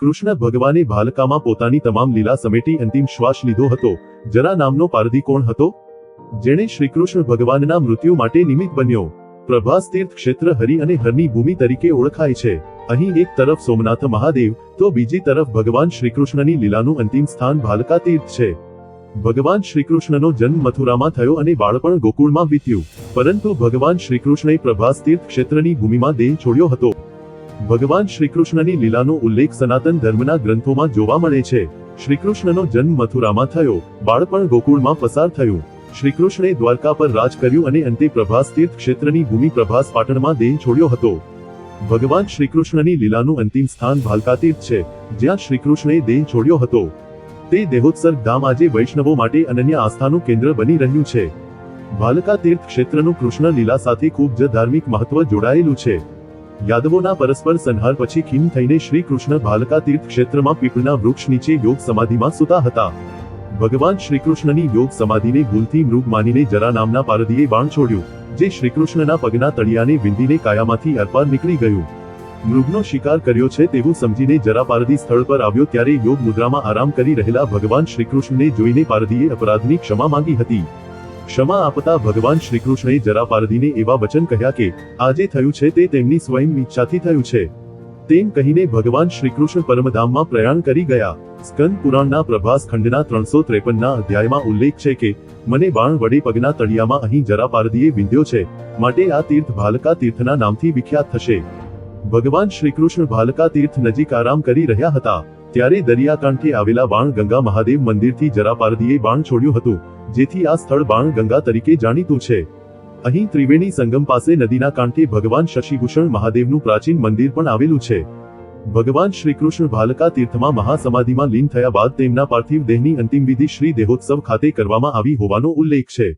કૃષ્ણ ભગવાને ભાલકામાં પોતાની તમામ લીલા સમેટી અંતિમ શ્વાસ લીધો હતો. જરા નામનો પારધી કોણ હતો? જેણે શ્રીકૃષ્ણ ભગવાનના મૃત્યુ માટે નિમિત્ત બન્યો. પ્રભાસ તીર્થ ક્ષેત્ર હરિ અને હરની ભૂમિ તરીકે ઓળખાય છે. અહીં એક તરફ સોમનાથ મહાદેવ, તો બીજી તરફ ભગવાન શ્રીકૃષ્ણની લીલાનું અંતિમ સ્થાન ભાલકા તીર્થ છે. ભગવાન શ્રીકૃષ્ણનો જન્મ મથુરામાં થયો અને બાળપણ ગોકુળમાં વીત્યું. પરંતુ ભગવાન શ્રીકૃષ્ણએ પ્રભાસ તીર્થ ક્ષેત્રની ભૂમિમાં દેહ છોડ્યો હતો. ભગવાન શ્રીકૃષ્ણની લીલાનો ઉલ્લેખ સનાતન ધર્મના ગ્રંથોમાં જોવા મળે છે. શ્રીકૃષ્ણનો જન્મ મથુરામાં થયો. બાળપણ ગોકુળમાં પસાર થયું. શ્રીકૃષ્ણે દ્વારકા પર રાજ કર્યું અને અંતે પ્રભાસ તીર્થ ક્ષેત્રની ભૂમિ પ્રભાસ પાટણમાં દેહ છોડ્યો હતો. ભગવાન શ્રીકૃષ્ણની લીલાનું અંતિમ સ્થાન ભાલકા તીર્થ છે, જ્યાં શ્રીકૃષ્ણે દેહ છોડ્યો હતો. તે દેહોત્સર્ગ ધામ આજે વૈષ્ણવો માટે અનન્ય આસ્થાનું કેન્દ્ર બની રહ્યું છે. ભાલકા તીર્થ ક્ષેત્રનું કૃષ્ણ લીલા સાથે ખૂબ જ ધાર્મિક મહત્વ જોડાયેલું છે. યાદવોના પરસ્પર સંહાર પછી ખીન થઈને શ્રી કૃષ્ણ ભાલકા તીર્થ ક્ષેત્રમાં પીપળના વૃક્ષ નીચે યોગ સમાધિમાં સૂતા હતા. ભગવાન શ્રીકૃષ્ણની યોગ સમાધિને ભૂલથી મૃગ માનીને જરા નામના પારધીએ બાણ છોડ્યું, જે શ્રીકૃષ્ણના પગના તળિયાને વિંધીને કાયામાંથી અરપાર નીકળી ગયું. મૃગનો શિકાર કર્યો છે તેવું સમજીને જરા પારધી સ્થળ પર આવ્યો ત્યારે યોગ મુદ્રામાં આરામ કરી રહેલા ભગવાન શ્રીકૃષ્ણને જોઈને પારધીએ અપરાધની ક્ષમા માંગી હતી. ક્ષમા આપતા ભગવાન શ્રીકૃષ્ણએ જરા પારધીને એવા વચન કહ્યા કે, આજે થયું છે તે તેમની સ્વયં ઈચ્છાથી થયું છે. તેમ કહીને ભગવાન શ્રીકૃષ્ણ પરમધામમાં પ્રયાણ કરી ગયા. સ્કંદ પુરાણના પ્રભાસ ખંડના ત્રણસો ત્રેપનના અધ્યાયમાં ઉલ્લેખ છે કે, મને બાણ વડે પગના તળિયામાં અહીં જરા પારધીએ વિંધ્યો છે. માટે આ તીર્થ ભાલકા તીર્થના નામથી વિખ્યાત થશે. ભગવાન શ્રીકૃષ્ણ ભાલકા તીર્થ નજીક આરામ કરી રહ્યા હતા. ત્યારે દરિયાકાંઠે આવેલા બાણ ગંગા મહાદેવ મંદિરથી જરા પારધીએ બાણ છોડ્યું હતું, જેથી આ સ્થળ બાણ ગંગા તરીકે જાણીતું છે. અહીં ત્રિવેણી સંગમ પાસે નદીના કાંઠે ભગવાન શશિભૂષણ મહાદેવનું પ્રાચીન મંદિર પણ આવેલું છે. ભગવાન શ્રીકૃષ્ણ ભાલકા તીર્થમાં મહાસમાધિમાં લીન થયા બાદ તેમના પાર્થિવ દેહની અંતિમ વિધિ શ્રી દેહોત્સવ ખાતે કરવામાં આવી હોવાનો ઉલ્લેખ છે.